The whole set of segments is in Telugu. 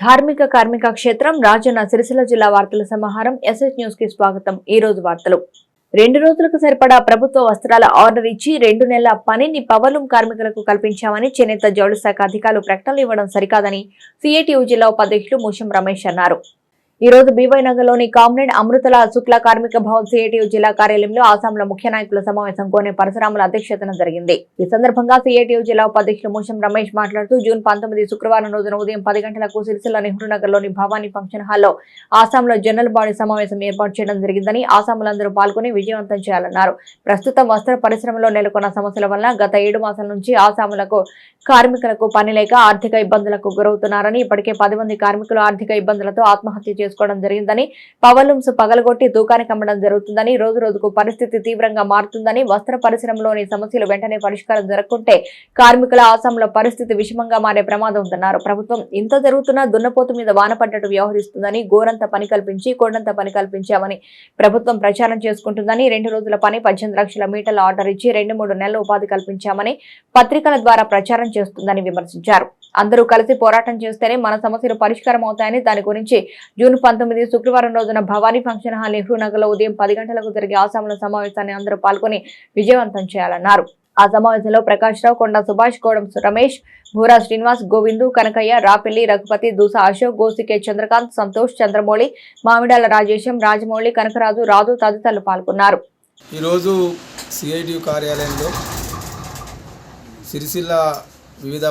ధార్మిక కార్మిక క్షేత్రం రాజన్న సిరిసిల్ల జిల్లా వార్తల సమాహారం ఎస్ఎస్ న్యూస్కి స్వాగతం. ఈ రోజు వార్తలు. రెండు రోజులకు సరిపడా ప్రభుత్వ వస్త్రాల ఆర్డర్ ఇచ్చి రెండు నెలల పనిని పవర్లూమ్ కార్మికులకు కల్పించామని చేనేత జౌళి శాఖ అధికారులు ప్రకటనలు ఇవ్వడం సరికాదని సిఐటియు జిల్లా ఉపాధ్యక్షులు ముషం రమేష్ అన్నారు. ఈ రోజు బీవై నగర్లోని కామ్రేడ్ అమృతల శుక్ల కార్మిక భవన్ సిఐటియు జిల్లా కార్యాలయంలో ఆసాంల ముఖ్య నాయకుల సమావేశం కోనే పరశురాముల అధ్యక్షతన జరిగింది. ఈ సందర్భంగా సిఐటియు జిల్లా ఉపాధ్యక్షులు ముషం రమేష్ మాట్లాడుతూ జూన్ పంతొమ్మిది శుక్రవారం రోజున ఉదయం పది గంటలకు సిరిసిల్ల నెహ్రూ నగర్లోని భవానీ ఫంక్షన్ హాల్లో ఆసాంలో జనరల్ బాడీ సమావేశం ఏర్పాటు చేయడం జరిగిందని ఆసాములందరూ పాల్గొని విజయవంతం చేయాలన్నారు. ప్రస్తుతం వస్త్ర పరిశ్రమలో నెలకొన్న సమస్యల వల్ల గత ఏడు మాసాల నుంచి ఆసాములకు కార్మికులకు పని లేక ఆర్థిక ఇబ్బందులకు గురవుతున్నారని ఇప్పటికే పది మంది కార్మికులు ఆర్థిక ఇబ్బందులతో ఆత్మహత్య చేసుకోవడం జరిగిందని పవర్లూమ్స్ పగలగొట్టి తూకానికి అమ్మడం జరుగుతుందని రోజు రోజుకు పరిస్థితి తీవ్రంగా మారుతుందని వస్త్ర పరిశ్రమలోని సమస్యలు వెంటనే పరిష్కారం జరగకుంటే కార్మికుల ఆసంలో పరిస్థితి విషమంగా మారే ప్రమాదం ఉందన్నారు. ప్రభుత్వం ఇంత జరుగుతున్నా దున్నపోతు మీద వాన పడ్డట్టు వ్యవహరిస్తుందని గోరంత పని కల్పించి కొండంత పని కల్పించామని ప్రభుత్వం ప్రచారం చేసుకుంటుందని రెండు రోజుల పని పద్దెనిమిది లక్షల మీటర్ల ఆర్డర్ ఇచ్చి రెండు మూడు నెలల ఉపాధి కల్పించామని పత్రికల ద్వారా ప్రచారం చేస్తుందని విమర్శించారు. అందరూ కలిసి పోరాటం చేస్తేనే మన సమస్యలు పరిష్కారం అవుతాయని దాని గురించి జూన్ పంతొమ్మిది శుక్రవారం రోజున భవానీ ఫంక్షన్ హాల్ నెహ్రూ నగర్లో ఉదయం పది గంటలకు జరిగే ఆసాముల సమావేశాన్ని అందరూ పాల్గొని విజయవంతం చేయాలన్నారు. ఆ సమావేశంలో ప్రకాష్ రావు కొండ సుభాష్ కోడం రమేష్ భూరా శ్రీనివాస్ గోవిందు కనకయ్య రాపిల్లి రఘుపతి దూస అశోక్ గోసికే చంద్రకాంత్ సంతోష్ చంద్రమౌళి మామిడాల రాజేశం రాజమౌళి కనకరాజు రాజు తదితరులు పాల్గొన్నారు. ఈరోజు సిఐటి కార్యాలయంలో సిరిసిల్ల వివిధ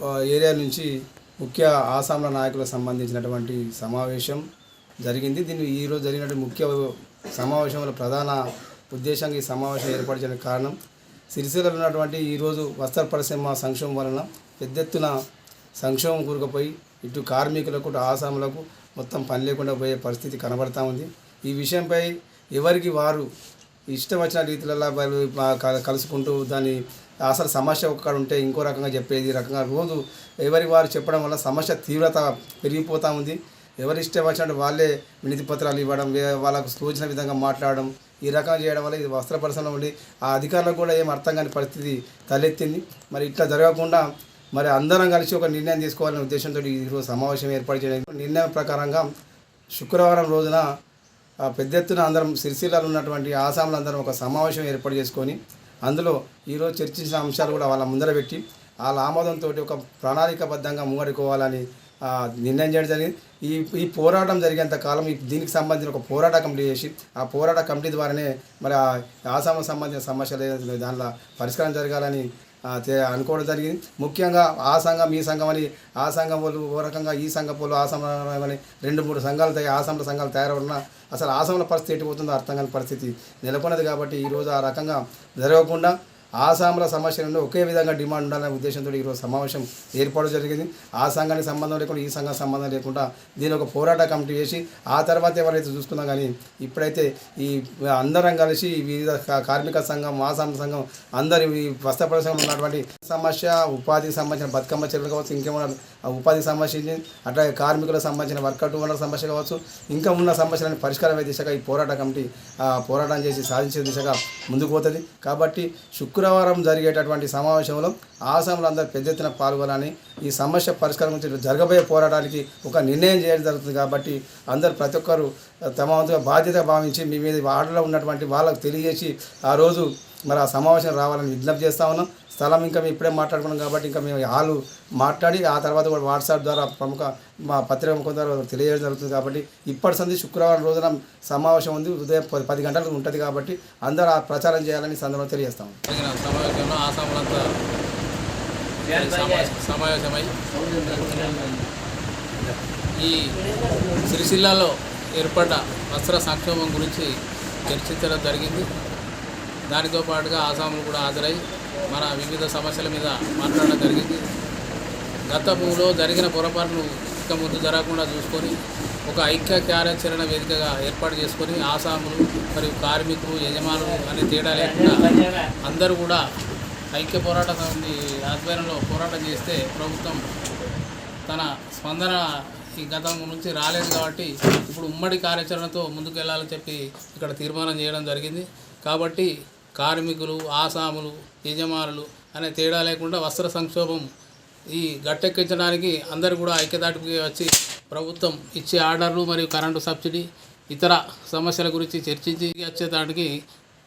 ఏరియా నుంచి ముఖ్య ఆసాంల నాయకులకు సంబంధించినటువంటి సమావేశం జరిగింది. దీన్ని ఈరోజు జరిగినటువంటి ముఖ్య సమావేశంలో ప్రధాన ఉద్దేశంగా ఈ సమావేశం ఏర్పాటు చేయడానికి కారణం సిరిసిల్లలో ఉన్నటువంటి ఈరోజు వస్త్ర పరిశ్రమ సంక్షోభం వలన పెద్ద ఎత్తున సంక్షోభం కూరుకుపోయి ఇటు కార్మికులకు ఆసాములకు మొత్తం పని లేకుండా పోయే పరిస్థితి కనబడతా ఉంది. ఈ విషయంపై ఎవరికి వారు ఇష్టం వచ్చిన రీతిలలో కలుసుకుంటూ దాన్ని అసలు సమస్య ఒక్కడ ఉంటే ఇంకో రకంగా చెప్పేది ఈ రకంగా. రోజు ఎవరి వారు చెప్పడం వల్ల సమస్య తీవ్రత పెరిగిపోతూ ఉంది. ఎవరి ఇష్టం వచ్చినట్టు వాళ్ళే వినతి పత్రాలు ఇవ్వడం వాళ్ళకు సూచన విధంగా మాట్లాడడం ఈ రకంగా చేయడం వల్ల ఇది వస్త్ర పరిశ్రమ ఉండి ఆ అధికారులకు కూడా ఏం అర్థం కాని పరిస్థితి తలెత్తింది. మరి ఇట్లా జరగకుండా మరి అందరం కలిసి ఒక నిర్ణయం తీసుకోవాలనే ఉద్దేశంతో ఈరోజు సమావేశం ఏర్పాటు చేయడం. నిర్ణయం ప్రకారంగా శుక్రవారం రోజున ఆ పెద్ద ఎత్తున అందరం సిరిసిల్లలో ఉన్నటువంటి ఆసాములు అందరం ఒక సమావేశం ఏర్పాటు చేసుకొని అందులో ఈరోజు చర్చించిన అంశాలు కూడా వాళ్ళ ముందర పెట్టి వాళ్ళ ఆమోదంతో ఒక ప్రణాళికబద్ధంగా ముంగడుకోవాలని నిర్ణయం చేయడం జరిగింది. ఈ ఈ పోరాటం జరిగేంత కాలం దీనికి సంబంధించిన ఒక పోరాట కమిటీ చేసి ఆ పోరాట కమిటీ ద్వారానే మరి ఆ ఆసాంకు సంబంధించిన సమస్యలు దానిలో పరిష్కారం జరగాలని అనుకోవడం జరిగింది. ముఖ్యంగా ఆ సంఘం ఈ సంఘం అని ఆ సంఘం వాళ్ళు ఓ రకంగా ఈ సంఘం వాళ్ళు ఆ సంఘం అని రెండు మూడు సంఘాలు తయారు ఆసాంల సంఘాలు తయారవుతున్నా అసలు ఆసాంల పరిస్థితి ఎటు పోతుందో అర్థం కాని పరిస్థితి నెలకొన్నది కాబట్టి ఈరోజు ఆ రకంగా జరగకుండా ఆసాంల సమస్యలను ఒకే విధంగా డిమాండ్ ఉండాలనే ఉద్దేశంతో ఈరోజు సమావేశం ఏర్పాటు జరిగింది. ఆ సంఘానికి సంబంధం లేకుండా ఈ సంఘం సంబంధం లేకుండా దీని ఒక పోరాట కమిటీ చేసి ఆ తర్వాత ఎవరైతే చూసుకున్నా కానీ ఇప్పుడైతే ఈ అందరం కలిసి వివిధ కార్మిక సంఘం ఆసాం సంఘం అందరి ఈ వస్త్ర పరిశ్రమలో ఉన్నటువంటి సమస్య ఉపాధికి సంబంధించిన బతుకమ్మ చర్యలు కావచ్చు ఇంకేమైనా ఉపాధికి సంబంధించి అట్లాగే కార్మికులకు సంబంధించిన వర్కౌట్ ఉన్న సమస్య కావచ్చు ఇంకా ఉన్న సమస్యలను పరిష్కారమే దిశగా ఈ పోరాట కమిటీ పోరాటం చేసి సాధించే దిశగా ముందుకు పోతుంది. కాబట్టి శుక్రవారం జరిగేటటువంటి సమావేశంలో ఆసాంలో అందరూ పెద్ద ఎత్తున పాల్గొనాలని ఈ సమస్య పరిష్కారం గురించి జరగబోయే పోరాటానికి ఒక నిర్ణయం చేయడం జరుగుతుంది కాబట్టి అందరు ప్రతి ఒక్కరు తమ వంతుగా బాధ్యత భావించి మీ మీద ఆటలో ఉన్నటువంటి వాళ్ళకు తెలియజేసి ఆ రోజు మరి ఆ సమావేశం రావాలని విజ్ఞప్తి చేస్తా ఉన్నాం. స్థలం ఇంకా మేము ఇప్పుడే మాట్లాడుకున్నాం కాబట్టి ఇంకా మేము వాళ్ళు మాట్లాడి ఆ తర్వాత కూడా వాట్సాప్ ద్వారా ప్రముఖ మా పత్రిక ముఖం ద్వారా తెలియజేయడం జరుగుతుంది కాబట్టి ఇప్పటి సంది శుక్రవారం రోజున సమావేశం ఉంది ఉదయం పది పది గంటలకు ఉంటుంది కాబట్టి అందరూ ఆ ప్రచారం చేయాలని సందర్భంలో సందర్భంగా తెలియజేస్తాం. సమావేశంలో సమావేశమై ఈ సిరిసిల్లాలో ఏర్పడ్డ వస్త్ర సంక్షేమం గురించి చర్చించడం జరిగింది. దానితో పాటుగా ఆసాములు కూడా హాజరై మన వివిధ సమస్యల మీద మాట్లాడడం జరిగింది. గతంలో జరిగిన పొరపాట్లు ఇక ముందు జరగకుండా చూసుకొని ఒక ఐక్య కార్యాచరణ వేదికగా ఏర్పాటు చేసుకొని ఆసాములు మరియు కార్మికులు యజమానులు అనే తేడా లేకుండా అందరూ కూడా ఐక్య పోరాట సమితి ఆధ్వర్యంలో పోరాటం చేస్తే ప్రభుత్వం తన స్పందన ఈ గతం నుంచి రాలేదు కాబట్టి ఇప్పుడు ఉమ్మడి కార్యాచరణతో ముందుకు వెళ్ళాలని చెప్పి ఇక్కడ తీర్మానం చేయడం జరిగింది. కాబట్టి కార్మికులు ఆసాములు యజమానులు అనే తేడా లేకుండా వస్త్ర సంక్షోభం ఈ గట్టెక్కించడానికి అందరూ కూడా ఐక్యదాటికి వచ్చి ప్రభుత్వం ఇచ్చే ఆర్డర్లు మరియు కరెంటు సబ్సిడీ ఇతర సమస్యల గురించి చర్చించి వచ్చేదానికి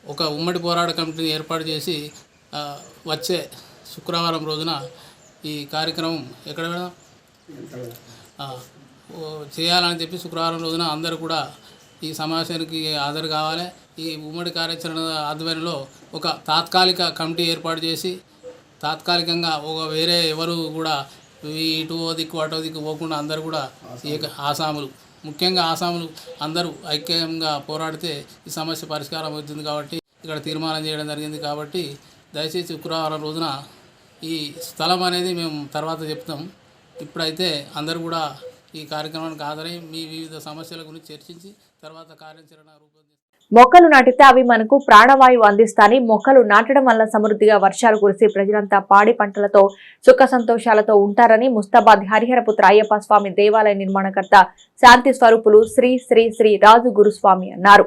ఒక ఉమ్మడి పోరాట కమిటీని ఏర్పాటు చేసి వచ్చే శుక్రవారం రోజున ఈ కార్యక్రమం ఎక్కడ చేయాలని చెప్పి శుక్రవారం రోజున అందరూ కూడా ఈ సమావేశానికి హాజరు కావాలి. ఈ ఉమ్మడి కార్యాచరణ ఆధ్వర్యంలో ఒక తాత్కాలిక కమిటీ ఏర్పాటు చేసి తాత్కాలికంగా ఒక వేరే ఎవరు కూడా ఇటు ఓ దిక్కు అటో దిక్కు పోకుండా అందరూ కూడా ఏక ఆసాములు ముఖ్యంగా ఆసాములు అందరూ ఐక్యంగా పోరాడితే ఈ సమస్య పరిష్కారం అవుతుంది కాబట్టి ఇక్కడ తీర్మానం చేయడం జరిగింది కాబట్టి దయచేసి శుక్రవారం రోజున ఈ స్థలం అనేది మేము తర్వాత చెప్తాం. ఇప్పుడైతే అందరూ కూడా ఈ కార్యక్రమానికి హాజరై మీ వివిధ సమస్యల గురించి చర్చించి తర్వాత కార్యాచరణ రూపొందిస్తారు మొక్కలు నాటితే అవి మనకు ప్రాణవాయువు అందిస్తాయి. మొక్కలు నాటడం వల్ల సమృద్ధిగా వర్షాలు కురిసి ప్రజలంతా పాడి పంటలతో సుఖ సంతోషాలతో ఉంటారని ముస్తాబాద్ హరిహరపుత్ర అయ్యప్ప స్వామి దేవాలయ నిర్మాణకర్త శాంతి స్వరూపులు శ్రీ శ్రీ శ్రీ రాజు గురుస్వామి అన్నారు.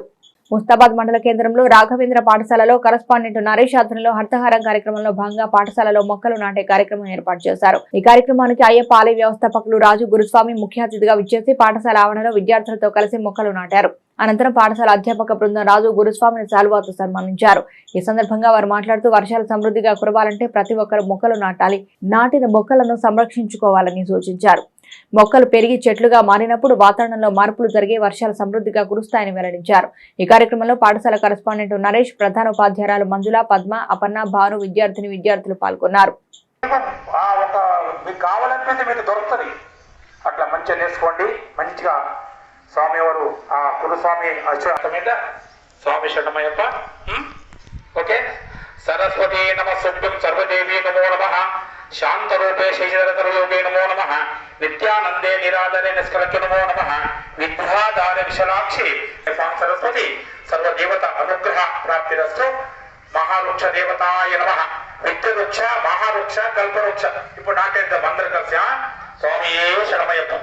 ముస్తాబాద్ మండల కేంద్రంలో రాఘవేంద్ర పాఠశాలలో కరస్పాండెంట్ నరేష్ ఆధ్వర్యంలో హర్తహారం కార్యక్రమంలో భాగంగా పాఠశాలలో మొక్కలు నాటే కార్యక్రమం ఏర్పాటు చేశారు. ఈ కార్యక్రమానికి అయ్యప్ప ఆలయ వ్యవస్థాపకులు రాజు గురుస్వామి ముఖ్య అతిథిగా విచ్చేసి పాఠశాల ఆవరణలో విద్యార్థులతో కలిసి మొక్కలు నాటారు. అనంతరం పాఠశాల అధ్యాపక బృందం రాజు గురుస్వామిని శాలువాతో సన్మానించారు. ఈ సందర్భంగా వారు మాట్లాడుతూ వర్షాలు సమృద్ధిగా కురవాలంటే ప్రతి ఒక్కరు మొక్కలు నాటాలి. నాటిన మొక్కలను సంరక్షించుకోవాలని సూచించారు. మొక్కలు పెరిగి చెట్లుగా మారినప్పుడు వాతావరణంలో మార్పులు జరిగి వర్షాలు సమృద్ధిగా కురుస్తాయని వెల్లడించారు. ఈ కార్యక్రమంలో పాఠశాల కరెస్పాండెంట్ నరేష్ ప్రధాన ఉపాధ్యాయురాలు మంజుల పద్మ అపర్ణ భాను విద్యార్థిని విద్యార్థులు పాల్గొన్నారు. ఆ ఒక మీకు కావాలనిపిస్తే మీకు దొరుకుతుంది. అట్లా మంచిగా నేర్చుకోండి. మంచిగా స్వామివారు ఆ కులస్వామి అర్థమైందా స్వామి శరణమయ్యప్ప. ఉం? ఓకే. సరస్వతి సర్వదేవి నమో నమ. శాంతరూపే శైశరయోగే నమో నమ. నిత్యానందే నిరాదరే నిష్కలచ నమో నమ. విద్యాధార విశలాక్షి సరస్వతి సర్వదేవత అనుగ్రహ ప్రాప్తిరస్తు. మహావృక్ష దేవతాయ నమ. విద్యవృక్ష మహావృక్ష కల్పవృక్ష. ఇప్పుడు నాకేద్దాం అందరు కలిసి ఆ? స్వామియే శరణమయ్యప్ప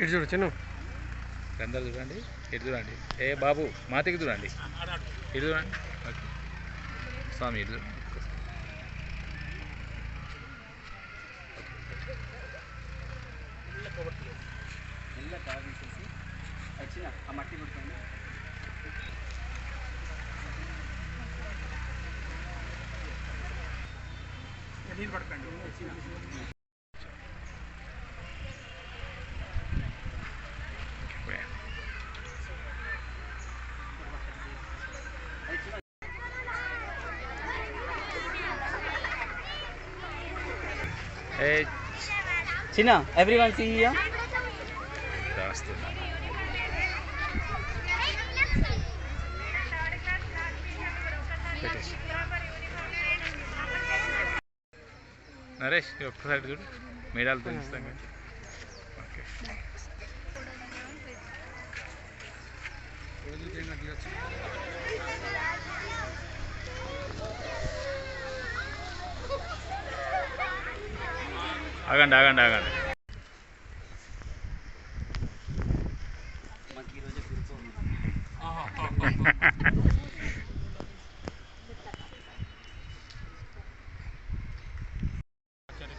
ఇటు చూడు చిన్న. అందరు చూడండి ఇటు చూడండి ఏ బాబు మాతికి చూడండి ఇటు చూడండి ఓకే. స్వామి ఇటు చూడండి. ఏ చిన్న ఎవ్రీ వన్ సీ హియర్ రాస్తున్నా పెట్టేసి నరేష్ ఈ ఒక్కసారి చూడు మేడాలు తెలుస్తాం కదా ఓకే ఆగండి ఆగండి ఆగండి.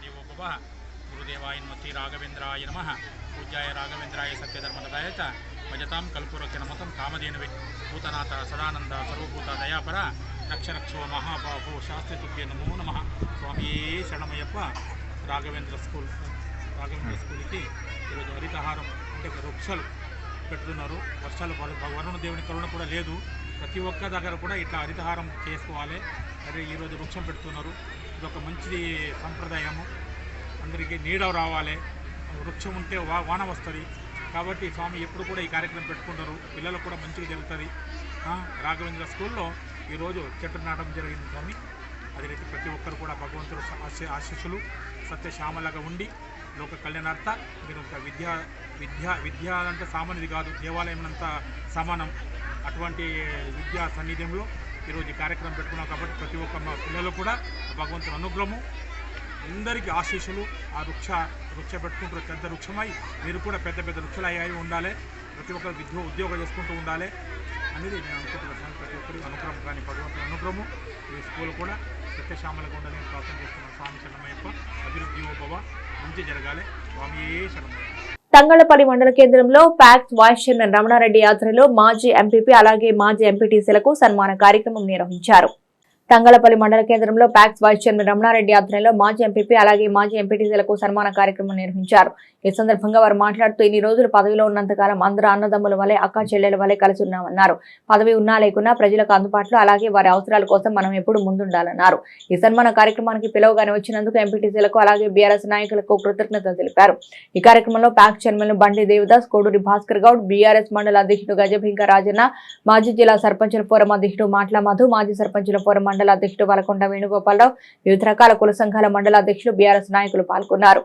దేవో గురుదేవాయ నమ రాఘవేంద్రాయ నమ. పూజ్యాయ రాఘవేంద్రాయ సత్యధర్మదాయ భజతాం కల్పురక్షణ మతం కామధేనువే. భూతనాథ సదానంద సర్వభూత దయాపర. రక్ష రక్షో మహాబాహో శాస్త్రి తుభ్య నమో నమ. స్వామి శరణమయ్యప్ప. రాఘవేంద్ర స్కూల్ రాఘవేంద్ర స్కూల్కి ఈరోజు హరితహారం అంటే వృక్షాలు పెడుతున్నారు. వర్షాలు పడ- వరుణ దేవుని కరుణ కూడా లేదు. ప్రతి ఒక్క దగ్గర కూడా ఇట్లా హరితహారం చేసుకోవాలి. అదే ఈరోజు వృక్షం పెడుతున్నారు. ఇది ఒక మంచి సంప్రదాయము. అందరికీ నీడ రావాలి. వృక్షం ఉంటే వా వాన వస్తుంది. కాబట్టి స్వామి ఎప్పుడు కూడా ఈ కార్యక్రమం పెట్టుకుంటారు. పిల్లలకు కూడా మంచిగా జరుగుతుంది. రాఘవేంద్ర స్కూల్లో ఈరోజు చెట్టు నాటడం జరిగింది స్వామి. అదే రీతి ప్రతి ఒక్కరు కూడా భగవంతుడు ఆశీస్సులు సత్యశ్యామలాగా ఉండి లోక కళ్యాణార్థ మీరు విద్యా విద్య విద్య అంటే సామాన్యది కాదు దేవాలయం అంత సమానం. అటువంటి విద్యా సన్నిధ్యంలో ఈరోజు కార్యక్రమం పెట్టుకున్నాం కాబట్టి ప్రతి ఒక్క మా పిల్లలు కూడా భగవంతుని అనుగ్రహము అందరికీ ఆశీస్సులు ఆ వృక్ష వృక్ష పెట్టుకుంటారు పెద్ద వృక్షమై మీరు కూడా పెద్ద పెద్ద వృక్షలు అయ్యాయి ఉండాలి. ప్రతి ఒక్కరు విద్య ఉద్యోగం చేసుకుంటూ ఉండాలి. అనేది నేను అనుకుంటున్నాను. ప్రతి ఒక్కరికి అనుగ్రహం కానీ భగవంతుని అనుగ్రహము ఈ స్కూల్ కూడా సత్యశ్యామలకు ఉండాలని ప్రార్థన చేస్తున్నాం స్వామి శరణమయ్యప్ప అభివృద్ధి భవ మంచి జరగాలి. స్వామి శరణమయ్య తంగళపల్లి మండల కేంద్రంలో ప్యాక్స్ వైస్ చైర్మన్ రమణారెడ్డి ఆధ్వర్యంలో మాజీ ఎంపీపీ అలాగే మాజీ ఎంపీటీసీలకు సన్మాన కార్యక్రమం నిర్వహించారు. తంగళపల్లి మండల కేంద్రంలో ప్యాక్స్ వైస్ చైర్మన్ రమణారెడ్డి ఆధ్వర్యంలో మాజీ ఎంపీపీ అలాగే మాజీ ఎంపీటీసీలకు సన్మాన కార్యక్రమం నిర్వహించారు. ఈ సందర్భంగా వారు మాట్లాడుతూ ఇన్ని రోజులు పదవిలో ఉన్నంతకాలం అందరూ అన్నదమ్ముల వలె అక్క చెల్లెల వలె కలిసి ఉన్నామన్నారు పదవి ఉన్నా లేకున్నా ప్రజలకు అందుబాటులో అలాగే వారి అవసరాల కోసం మనం ఎప్పుడు ముందుండాలన్నారు. ఈ సన్మాన కార్యక్రమానికి పిలవగానే వచ్చినందుకు ఎంపీటీసీలకు అలాగే బీఆర్ఎస్ నాయకులకు కృతజ్ఞతలు తెలిపారు. ఈ కార్యక్రమంలో PACS chairman Bandi Devadas Koduri Bhaskar Goud BRS మండల అధ్యక్షుడు గజభింక రాజన్న మాజీ జిల్లా సర్పంచుల ఫోరం అధ్యక్షుడు మాట్ల మధు మాజీ సర్పంచుల ఫోరం మండల అధ్యక్షుడు వలకొండ వేణుగోపాలరావు వివిధ రకాల కుల సంఘాల మండల అధ్యక్షుడు బీఆర్ఎస్ నాయకులు పాల్గొన్నారు.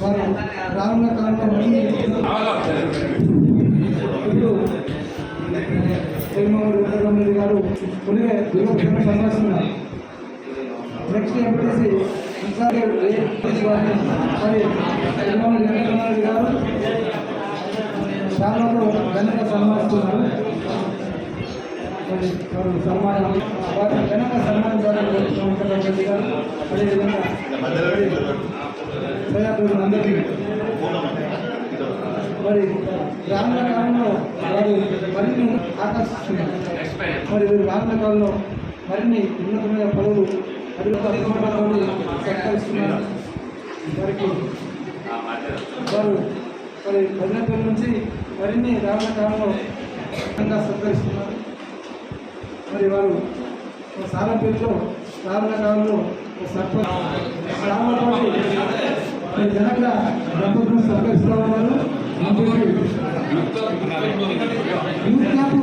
జరుగు రానున్న కాలంలో మళ్ళీ ఇప్పుడు జగన్మోహన్ గారు కొన్ని సంభాషిస్తున్నారు నెక్స్ట్ ఎంపీసీ మరి జగన్మోహన్ రెడ్డి గారు చాలా ఘనంగా సన్మానిస్తున్నారు. వారు సన్మానం వారు సన్మానం ద్వారా రెడ్డి గారు. అదేవిధంగా ప్రజాప్రతినిధులందరికీ మరి రానున్న కాలంలో వారు మరిన్ని ఆకర్షిస్తున్నారు. మరి వీరు రానున్న కాలంలో మరిన్ని ఉన్నతమైన పనులు అభివృద్ధి సత్కరిస్తున్నారు వారికి వారు మరి పదిహేను నుంచి మరిన్ని రానున్న కాలంలో ఘనంగా సత్కరిస్తున్నారు. మరి వారు సారా పేరులో రానున్న కాలంలో సర్పంచ్ రానున్న మరి జనక దంపతులను సత్కరిస్తూ ఉన్నారు. యూత్ క్లబ్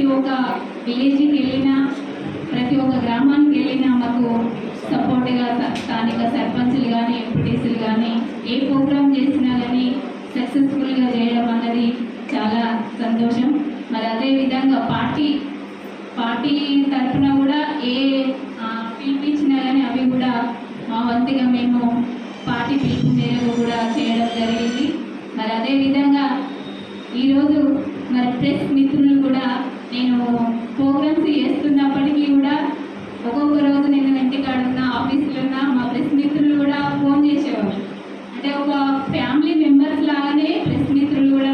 ప్రతి ఒక్క విలేజ్కి వెళ్ళినా ప్రతి ఒక్క గ్రామానికి వెళ్ళినా మాకు సపోర్ట్గా స్థానిక సర్పంచ్లు కానీ ఎంపీటీసీలు కానీ ఏ ప్రోగ్రామ్ చేసినా కానీ సక్సెస్ఫుల్గా చేయడం అన్నది చాలా సంతోషం. మరి అదేవిధంగా పార్టీ పార్టీ తరఫున కూడా ఏ పిలిపించినా కానీ అవి కూడా మా వంతుగా మేము పార్టీ పిలుపు మేరకు కూడా చేయడం జరిగింది. మరి అదేవిధంగా ఈరోజు మరి ప్రెస్ మిత్రులు నేను ప్రోగ్రామ్స్ చేస్తున్నప్పటికీ కూడా ఒక్కొక్క రోజు నేను ఇంటికాడ ఉన్న ఆఫీస్లో ఉన్న మా ప్రెస్ మిత్రులు కూడా ఫోన్ చేసేవారు. అంటే ఒక ఫ్యామిలీ మెంబర్స్ లాగానే ప్రెస్ మిత్రులు కూడా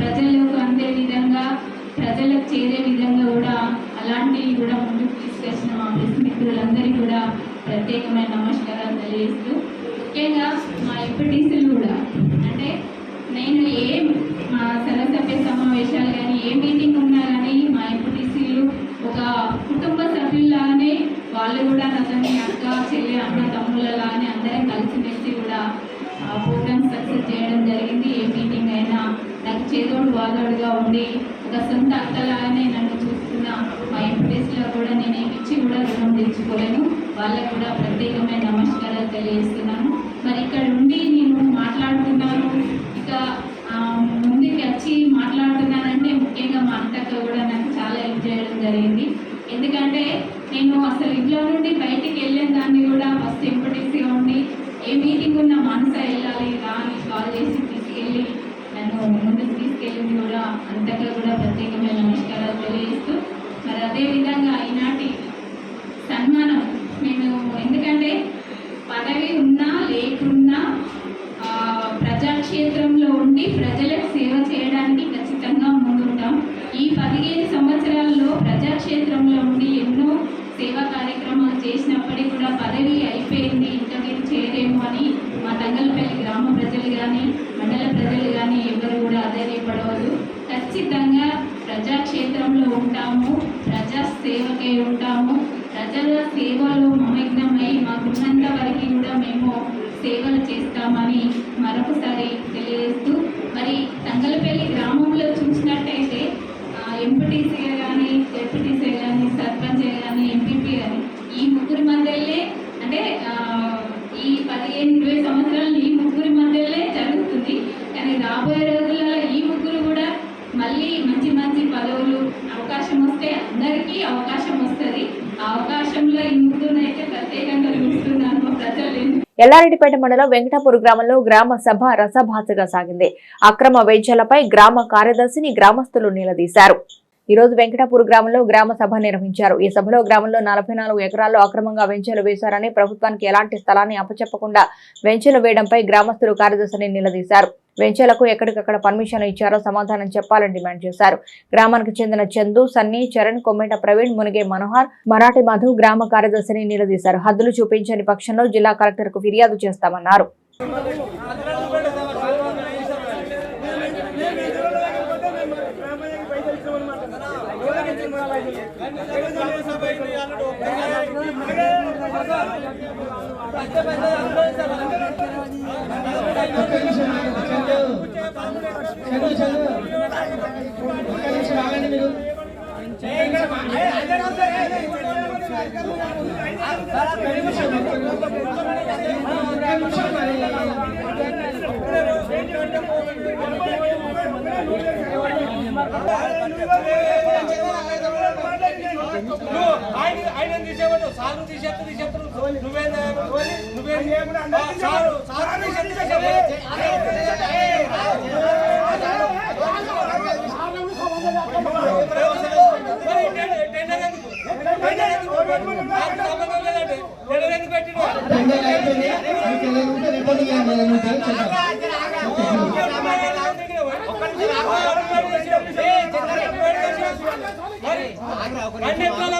ప్రజలకు అందే విధంగా ప్రజలకు చేరే విధంగా కూడా అలాంటివి కూడా ముందుకు తీసుకొచ్చిన మా ప్రెస్ మిత్రులందరికీ కూడా ప్రత్యేకమైన నమస్కారాలు తెలియజేస్తూ ముఖ్యంగా మా ఎంపీటీసీలు కూడా. అంటే నేను ఏ మా సరసభ్య సమావేశాలు కానీ ఏ మీటింగ్ ఉన్నా కానీ మా ఎంపీటీసీలు ఒక కుటుంబ సభ్యుల్లాగానే వాళ్ళు కూడా నాతోని అక్క చెల్లి అన్న తమ్ముళ్ళలాగానే అందరం కలిసిమెలిసి కూడా ప్రోగ్రామ్ సక్సెస్ చేయడం జరిగింది. ఏ మీటింగ్ చేదోడు వాదోడుగా ఉండి ఒక సొంత అక్కలాగానే నన్ను చూస్తున్న మా ఎంపీటీసీలో కూడా నేను ఏమి ఇచ్చి కూడా రుణం తెచ్చుకోలేను వాళ్ళకు కూడా ప్రత్యేకమైన నమస్కారాలు తెలియజేస్తున్నాను. మరి ఇక్కడ ఉండి నేను మాట్లాడుతున్నాను. ఇక ముందుకు వచ్చి మాట్లాడుతున్నానంటే ముఖ్యంగా మా అత్తక్క కూడా నాకు చాలా హెల్ప్ చేయడం జరిగింది. ఎందుకంటే నేను అసలు ఇంట్లో నుండి బయటికి వెళ్ళిన దాన్ని కూడా ఫస్ట్ ఎంపటీసీగా ఉండి ఏ మీటింగ్ ఉన్నా మనస వెళ్ళాలి రా అని కాల్ చేసి నన్ను తీసుకెళ్ళింది కూడా అంతగా కూడా ప్రత్యేకమైన నమస్కారాలు తెలియజేస్తూ మరి అదేవిధంగా భయపడవద్దు ఖచ్చితంగా ప్రజాక్షేత్రంలో ఉంటాము ప్రజా సేవకై ఉంటాము. ప్రజల సేవలో మమగ్నమై మాకున్నంత వరకు కూడా మేము సేవలు చేస్తామని మరొకసారి తెలియజేస్తూ మరి తంగలపల్లి గ్రామంలో చూసినట్టయితే ఎంపీటీసీ కానీ డెప్యూటీసీ ఎల్లారెడ్డిపేట మండలం వెంకటాపూర్ గ్రామంలో గ్రామ సభ రసభాసగా సాగింది. అక్రమ వేంచలపై గ్రామ కార్యదర్శిని గ్రామస్తులు నిలదీశారు. ఈ రోజు వెంకటాపూర్ గ్రామంలో గ్రామ సభ నిర్వహించారు. ఈ సభలో గ్రామంలో నలభై నాలుగు ఎకరాల్లో అక్రమంగా వెంచలు వేశారని ప్రభుత్వానికి ఎలాంటి స్థలాన్ని అప్పచెప్పకుండా వెంచలు వేయడంపై గ్రామస్తులు కార్యదర్శిని నిలదీశారు. వెంచలకు ఎక్కడికక్కడ పర్మిషన్ ఇచ్చారో సమాధానం చెప్పాలని డిమాండ్ చేశారు. గ్రామానికి చెందిన చందు సన్నీ చరణ్ కొమ్మేట ప్రవీణ్ మునిగే మనోహర్ మరాఠీ మధు గ్రామ కార్యదర్శిని నిలదీశారు. హద్దులు చూపించని పక్షంలో జిల్లా కలెక్టర్కు ఫిర్యాదు చేస్తామన్నారు ఒక్క నిమిషం ఆగండి. చందు చందు చందు ఒక్క నిమిషం ఆగండి మీరు ఒక్క నిమిషం ఒక్క నిమిషం మరి. ఆయన తీసేవాడు సారు తీసేస్తా తీసేస్తారు నువ్వేం నువ్వేం సారు సారు టెండర్ అయిపోయింది మీకు ఏదైనా ఉంటే రిపోర్టింగ్ ఏమైనా ఏదైనా ఉంటే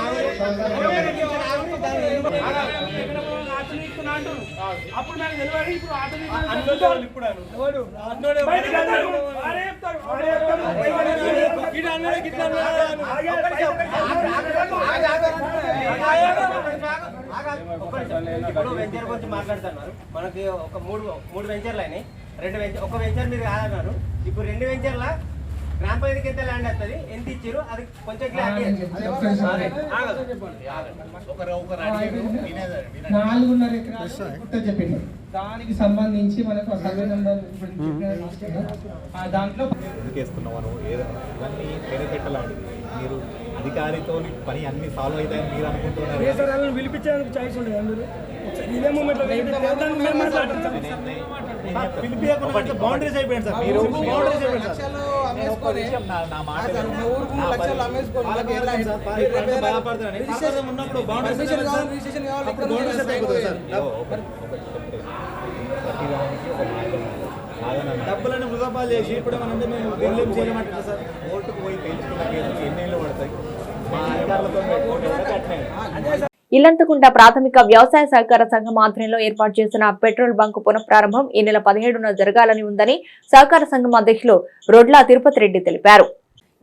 అప్పుడు నాకు ఇప్పుడు ఇప్పుడు వెంచర్ గురించి మాట్లాడుతున్నారు మనకి ఒక మూడు మూడు వెంచర్లు అయినాయి. రెండు వెంచర్ ఒక వెంచర్ మీరు కాదన్నారు. ఇప్పుడు రెండు వెంచర్ల గ్రామ పంచాయతీకి ఎంత ల్యాండ్ వస్తుంది? ఎంత ఇచ్చారు అది కొంచెం నాలుగున్నర ఎకరాలు చెప్పింది దానికి సంబంధించి మనకు సర్వే నెంబర్ ఆ దాంట్లో ఎందుకేస్తున్నామను ఏదైనా ఇవన్నీ పెనపెట్టలాంటిది మీరు అధికారితో పని అన్ని సాల్వ్ అవుతాయని మీరు అనుకుంటున్నారు పిలిపించడానికి ఛాయిస్ ఉండదు మీరు ఇదే మూమెంట్ బౌండరీస్ అయిపోయింది సార్ మీరు బౌండరీస్ అయిపోయింది సార్ ఉన్నప్పుడు. డబ్బులను వృధాపాలు చేసి ఇప్పుడు ఏమనంటే మేము ఢిల్లీ చేయమంటున్నా సార్. కోర్టుకు పోయి కేసులు ఎన్నేళ్ళు పడతాయి? మా అధికారులతో అట్లే ఇల్లంతకుంట ప్రాథమిక వ్యవసాయ సహకార సంఘం ఆధ్వర్యంలో ఏర్పాటు చేసిన పెట్రోల్ బంక్ పునఃప్రారంభం ఈ నెల పదిహేడున జరగాలని ఉందని సహకార సంఘం అధ్యక్షులు రొడ్లా తిరుపతి రెడ్డి తెలిపారు.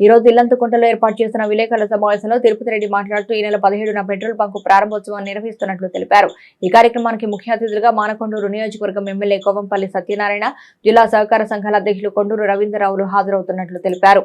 ఈ రోజు ఇల్లంతకుంటలో ఏర్పాటు చేసిన విలేకరుల సమావేశంలో తిరుపతి రెడ్డి మాట్లాడుతూ ఈ నెల పదిహేడున పెట్రోల్ బంకు ప్రారంభోత్సవం నిర్వహిస్తున్నట్లు తెలిపారు. ఈ కార్యక్రమానికి ముఖ్య అతిథులుగా మానకొండూరు నియోజకవర్గం ఎమ్మెల్యే కోవంపల్లి సత్యనారాయణ జిల్లా సహకార సంఘాల అధ్యక్షులు కొండూరు రవీంద్రరావులు హాజరవుతున్నట్లు తెలిపారు.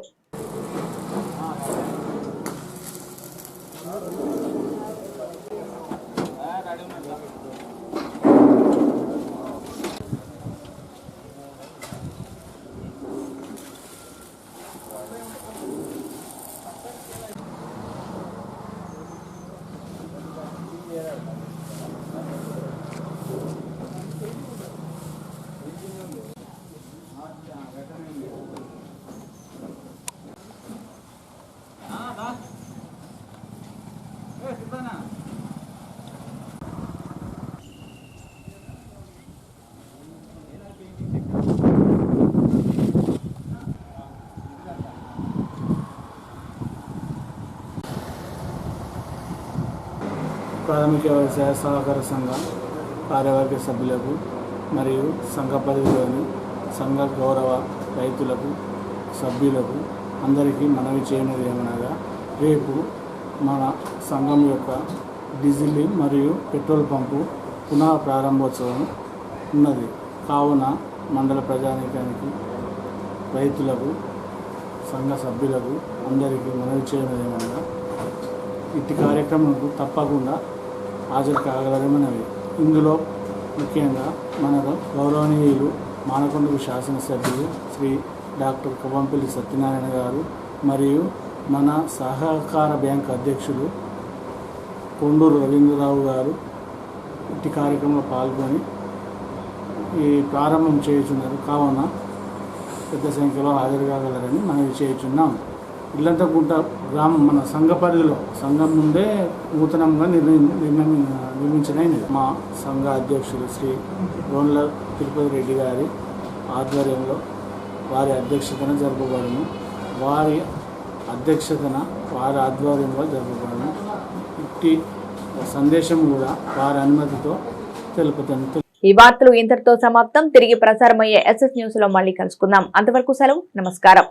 ప్రాథమిక వ్యవసాయ సహకార సంఘం కార్యవర్గ సభ్యులకు మరియు సంఘ పరిధిలోని సంఘ గౌరవ రైతులకు సభ్యులకు అందరికీ మనవి చేయనది ఏమనగా రేపు మన సంఘం యొక్క డీజిల్ మరియు పెట్రోల్ పంపు పునః ప్రారంభోత్సవం ఉన్నది. కావున మండల ప్రజానీకానికి రైతులకు సంఘ సభ్యులకు అందరికీ మనవి చేయడం ఏమనగా ఇట్టి కార్యక్రమంకు తప్పకుండా హాజరు కాగలరమన్నవి ఇందులో ముఖ్యంగా మన గౌరవనీయులు మానకొండకు శాసనసభ్యులు శ్రీ డాక్టర్ కువంపల్లి సత్యనారాయణ గారు మరియు మన సహకార బ్యాంక్ అధ్యక్షులు కొండూరు రవీంద్రరావు గారు ఇట్టి కార్యక్రమంలో పాల్గొని ఈ ప్రారంభం చేయుచున్నారు. కావున పెద్ద సంఖ్యలో హాజరు కాగలరని మనం చేయుచున్నాం. ఇల్లంతా గుంట గ్రామం మన సంఘ పరిధిలో సంఘం నుండే నూతనంగా నిర్ణయం నిర్మి మా సంఘ అధ్యక్షులు శ్రీ రోన్ల తిరుపతి రెడ్డి గారి ఆధ్వర్యంలో వారి అధ్యక్షతన జరపబడను. వారి అధ్యక్షతన వారి ఆధ్వర్యంలో జరపబడను. ఇట్టి సందేశం కూడా వారి అనుమతితో తెలుపుతాను. ఈ వార్తలు ఇంతటితో సమాప్తం. తిరిగి ప్రసారమయ్యే ఎస్ఎస్ న్యూస్లో మళ్ళీ కలుసుకుందాం. అంతవరకు సెలవు. నమస్కారం.